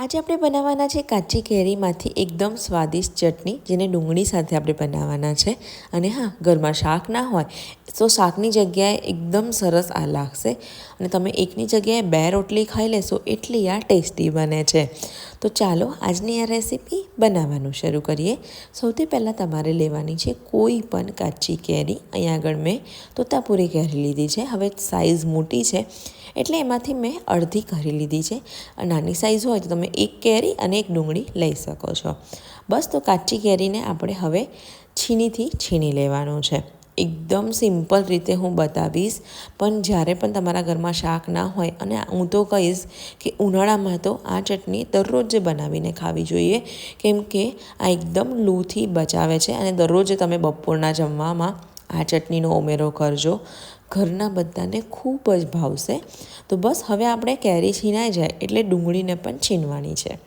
આજે આપણે બનાવવાના છે કાચી કેરીમાંથી એકદમ સ્વાદિષ્ટ ચટણી, જેને ડુંગળી સાથે આપણે બનાવવાના છે. અને હા, ઘરમાં શાક ના હોય, તો શાકની જગ્યાએ એકદમ સરસ આ લાગશે. અને તમે એકની જગ્યાએ બે રોટલી ખાઈ લેશો, એટલી આ ટેસ્ટી બને છે. તો ચાલો, આજની આ રેસીપી બનાવવાનું શરૂ કરીએ. સૌથી પહેલાં તમારે લેવાની છે કોઈ પણ કાચી કેરી. અહીંયા આગળ મેં તોતાપુરી કેરી લીધી છે. હવે સાઇઝ મોટી છે, એટલે એમાંથી મેં અડધી કરી લીધી છે. નાની સાઇઝ હોય તો તમે એક કેરી અને એક ડુંગળી લઈ શકો છો. બસ તો કાચી કેરીને આપણે હવે છીણીથી છીણી લેવાનું છે. એકદમ સિમ્પલ રીતે હું બતાવીશ, પણ જ્યારે પણ તમારા ઘરમાં શાક ના હોય અને હું તો કહીશ કે ઉનાળામાં તો આ ચટણી દરરોજ બનાવીને ખાવી જોઈએ, કેમ કે આ એકદમ લૂથી બચાવે છે અને દરરોજ તમે બપોરના જમવામાં આ ચટણીનો ઉમેરો કરજો. ઘરના બધાને ખૂબ જ ભાવશે. તો બસ હવે આપણે કેરી છીણાઈ જાય એટલે ડુંગળીને પણ છીનવાની છે.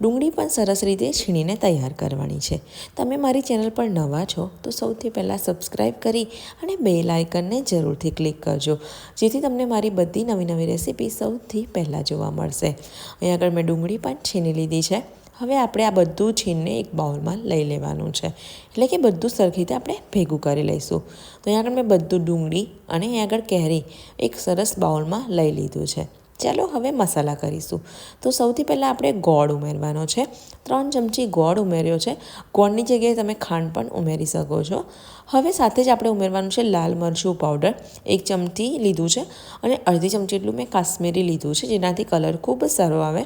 ડુંગળી પણ સરસ રીતે છીણીને તૈયાર કરવાની છે. તમે મારી ચેનલ પર નવા છો તો સૌથી પહેલાં સબસ્ક્રાઈબ કરી અને બે લાઇકનને જરૂરથી ક્લિક કરજો. જેથી તમને મારી બધી નવી નવી રેસીપી સૌથી પહેલાં જોવા મળશે. અહીં આગળ મેં ડુંગળી પણ છીની લીધી છે. હવે આપણે આ બધું છીનને એક બાઉલમાં લઈ લેવાનું છે. એટલે કે બધું સરખી રીતે આપણે ભેગું કરી લઈશું. તો અહીં આગળ મેં બધું ડુંગળી અને અહીં આગળ કેરી એક સરસ બાઉલમાં લઈ લીધું છે. ચાલો હવે મસાલા કરીશું. તો સૌથી પહેલાં આપણે ગોળ ઉમેરવાનો છે. ત્રણ ચમચી ગોળ ઉમેર્યો છે. ગોળની જગ્યાએ તમે ખાંડ પણ ઉમેરી શકો છો. હવે સાથે જ આપણે ઉમેરવાનું છે લાલ મરચું પાવડર. એક ચમચી લીધું છે અને અડધી ચમચી એટલું મેં કાશ્મીરી લીધું છે, જેનાથી કલર ખૂબ જ સારો આવે.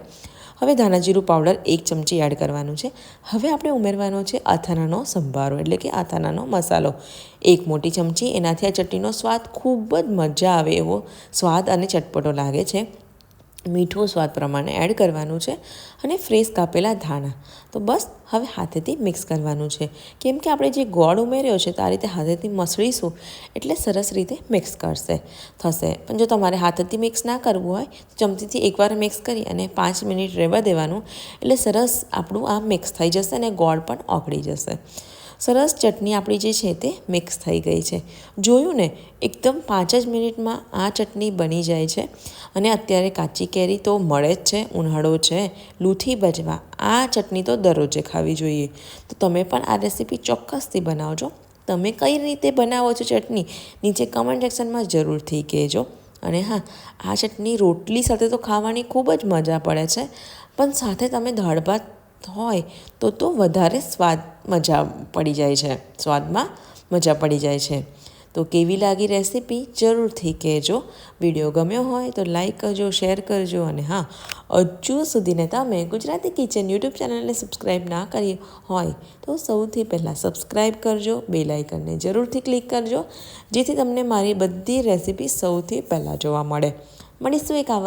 હવે ધાણાજીરું પાવડર એક ચમચી એડ કરવાનું છે. હવે આપણે ઉમેરવાનો છે અથાણાનો સંભારો, એટલે કે અથાણાનો મસાલો. એક મોટી ચમચી, એનાથી આ ચટણીનો સ્વાદ ખૂબ જ મજા આવે એવો સ્વાદ અને ચટપટો લાગે છે. મીઠું સ્વાદ પ્રમાણે એડ કરવાનું છે અને ફ્રેશ કાપેલા ધાણા. તો બસ, હવે હાથેથી મિક્સ કરવાનું છે. કેમ કે આપણે જે ગોળ ઉમેર્યો છે તો આ રીતે હાથેથી મસળીશું એટલે સરસ રીતે મિક્સ કરશે, થશે. પણ જો તમારે હાથેથી મિક્સ ના કરવું હોય, તો ચમચીથી એકવાર મિક્સ કરી અને પાંચ મિનિટ રહેવા દેવાનું. એટલે સરસ આપણું આ મિક્સ થઈ જશે અને ગોળ પણ ઓગળી જશે. સરસ ચટણી આપણી જે છે તે મિક્સ થઈ ગઈ છે. જોયું ને, એકદમ પાંચ જ મિનિટમાં આ ચટણી બની જાય છે. અને અત્યારે કાચી કેરી તો મળે જ છે, ઉનાળો છે, લૂથી બચવા આ ચટણી તો દરરોજે ખાવી જોઈએ. તો તમે પણ આ રેસીપી ચોક્કસથી બનાવજો. તમે કઈ રીતે બનાવો છો ચટણી, નીચે કમેન્ટ સેક્શનમાં જરૂરથી કહેજો. અને હા, આ ચટણી રોટલી સાથે તો ખાવાની ખૂબ જ મજા પડે છે. પણ સાથે તમે દાળ ભાત હોય, તો તો વધારે સ્વાદ મજા પડી જાય છે. સ્વાદમાં મજા પડી જાય છે. તો કેવી લાગી રેસીપી જરૂરથી કહેજો. વીડિયો ગમ્યો હોય તો લાઈક કરજો, શેર કરજો અને હા, હજુ સુધીને તમે ગુજરાતી કિચન યુટ્યુબ ચેનલને સબસ્ક્રાઈબ ના કરી હોય તો સૌથી પહેલાં સબસ્ક્રાઈબ કરજો બે લાઇકનને જરૂરથી ક્લિક કરજો, જેથી તમને મારી બધી રેસીપી સૌથી પહેલાં જોવા મળે. મળીશું એક આવા